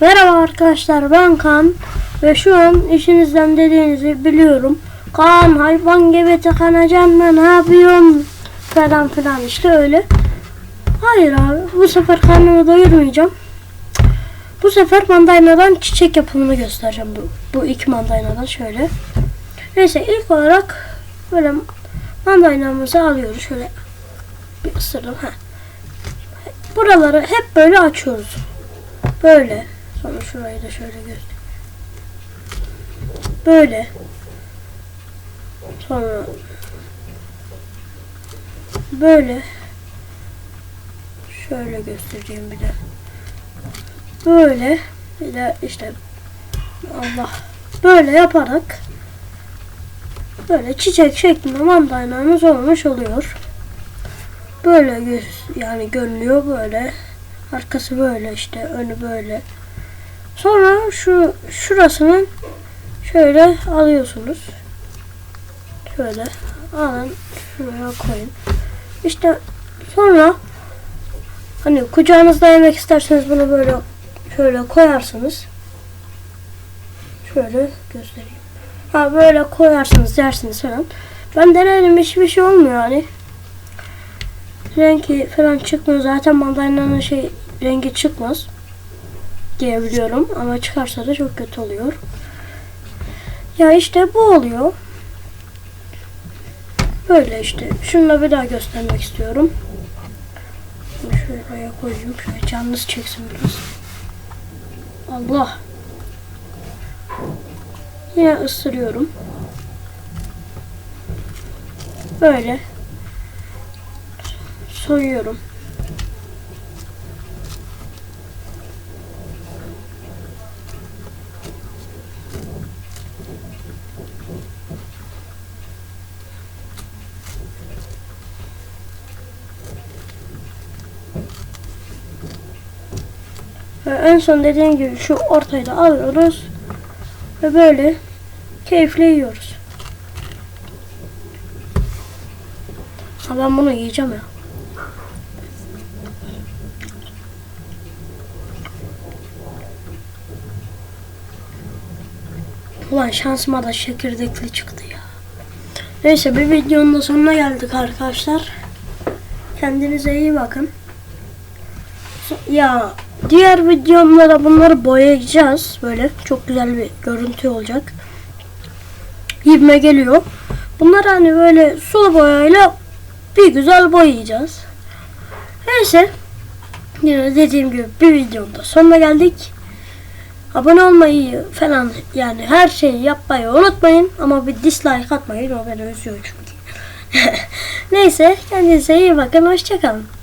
Merhaba arkadaşlar ben Kaan ve şu an işinizden dediğinizi biliyorum. Kaan hayvan gibi tıkanacaksın ben ne yapıyorsun falan filan işte öyle. Hayır abi bu sefer karnımı doyurmayacağım. Bu sefer mandalinadan çiçek yapımını göstereceğim bu, bu iki mandalinadan şöyle. Neyse ilk olarak böyle mandalinamızı alıyoruz şöyle bir ısırdım. Heh. Buraları hep böyle açıyoruz. Böyle. Sonra şurayı da şöyle göster. Böyle. Sonra böyle. Şöyle göstereyim bir de. Böyle. Bir de işte Allah. Böyle yaparak böyle çiçek şeklinde mandalinamız olmuş oluyor. Böyle göz yani görünüyor böyle. Arkası böyle işte önü böyle. Sonra şu şurasının şöyle alıyorsunuz. Şöyle alın şuraya koyun. İşte sonra hani kucağınızda yemek isterseniz bunu böyle şöyle koyarsınız. Şöyle göstereyim. Ha böyle koyarsınız yersiniz falan. Ben denedim hiçbir şey olmuyor hani. Rengi falan çıkmıyor. Zaten mandalinanın şey rengi çıkmaz diye biliyorum ama çıkarsa da çok kötü oluyor. Ya işte bu oluyor. Böyle işte. Şunu da bir daha göstermek istiyorum. Bunu şuraya koyayım. Şöyle canınız çeksin biraz. Allah. Yine ısırıyorum. Böyle. Soyuyorum. Ve en son dediğim gibi şu ortayı da alıyoruz. Ve böyle keyifle yiyoruz. Ha ben bunu yiyeceğim ya. Ulan şansıma da çekirdekli çıktı ya. Neyse bir videonun da sonuna geldik arkadaşlar. Kendinize iyi bakın. Ya diğer videomlara bunları boyayacağız. Böyle çok güzel bir görüntü olacak. Gibime geliyor. Bunları hani böyle sulu boyayla bir güzel boyayacağız. Neyse. Yine dediğim gibi bir videonun da sonuna geldik. Abone olmayı falan yani her şeyi yapmayı unutmayın. Ama bir dislike atmayın. O beni üzüyor çünkü. Neyse kendinize iyi bakın. Hoşçakalın.